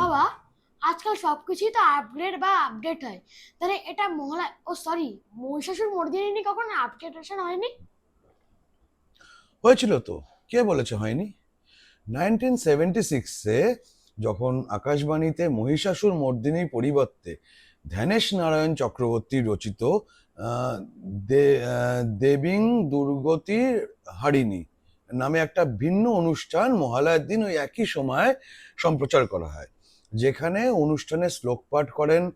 বাবা, আজকাল সবকিছুই তো আপগ্রেড বা আপডেট হয়। তাহলে এটা মহলা ও সরি মহিষাসুর মর্দিনী কখন আপডেটেশন হয়নি? হয়েছিল তো। কে বলেছে হয়নি? নাইনটিন সেভেন্টি যখন আকাশবাণীতে মহিষাসুর মর্দিনীর পরিবর্তে ধ্যানেশ নারায়ণ চক্রবর্তী রচিত দেবিং দুর্গতির হারিণী নামে একটা ভিন্ন অনুষ্ঠান মহালয়ার দিন ওই একই সময় সম্প্রচার করা হয়। যেখানে অনুষ্ঠানে শ্লোক পাঠ করেন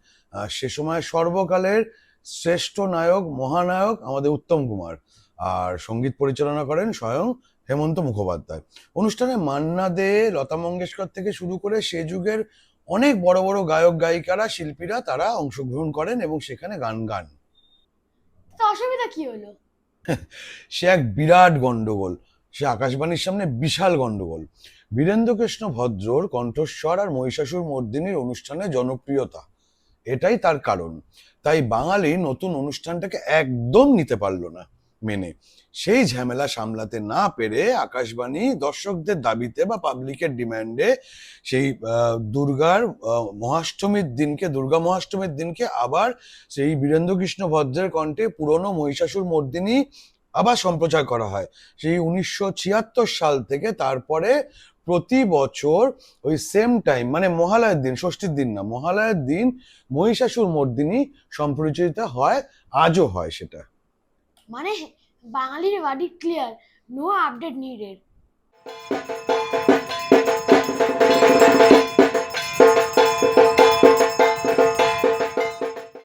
সে সময় সর্বকালের শ্রেষ্ঠ নায়ক মহানায়ক আমাদের উত্তম কুমার। আর সংগীত পরিচালনা করেন স্বয়ং হেমন্ত মুখোপাধ্যায়। অনুষ্ঠানে মান্না দে লতা মঙ্গেশকর থেকে শুরু করে সে যুগের অনেক বড় বড় গায়ক গায়িকারা শিল্পীরা তারা অংশগ্রহণ করেন এবং সেখানে গান গান। অসুবিধা কি হলো? সে এক বিরাট গন্ডগোল। সে আকাশবাণীর সামনে বিশাল গন্ডগোল। বীরেন্দ্রকৃষ্ণ ভদ্রর কণ্ঠস্বর আর মহিষাসুর মর্দিনীর অনুষ্ঠানে জনপ্রিয়তা। এটাই তার কারণ। তাই বাঙালি নতুন অনুষ্ঠানটাকে একদম নিতে পারল না মেনে। সেই ঝামেলা সামলাতে না পেরে আকাশবাণী দর্শকদের দাবিতে বা পাবলিকের ডিমান্ডে সেই দুর্গার মহাষ্টমীর দিনকে, দুর্গা মহাষ্টমীর দিনকে আবার সেই বীরেন্দ্রকৃষ্ণ ভদ্রের কণ্ঠে পুরনো মহিষাসুর মর্দিনী আবার সম্প্রচার করা হয়। সেই উনিশশো ছিয়াত্তর সাল থেকে তারপরে প্রতি বছর ওই সেম টাইম মানে মহালয়ের দিন, ষষ্ঠীর দিন না, মহালয়ের দিন মহিষাসুর মর্দিনী সম্প্রচারিত হয়, আজও হয় সেটা। মানে বাঙালির বাড়ি ক্লিয়ার নো আপডেট নিডেড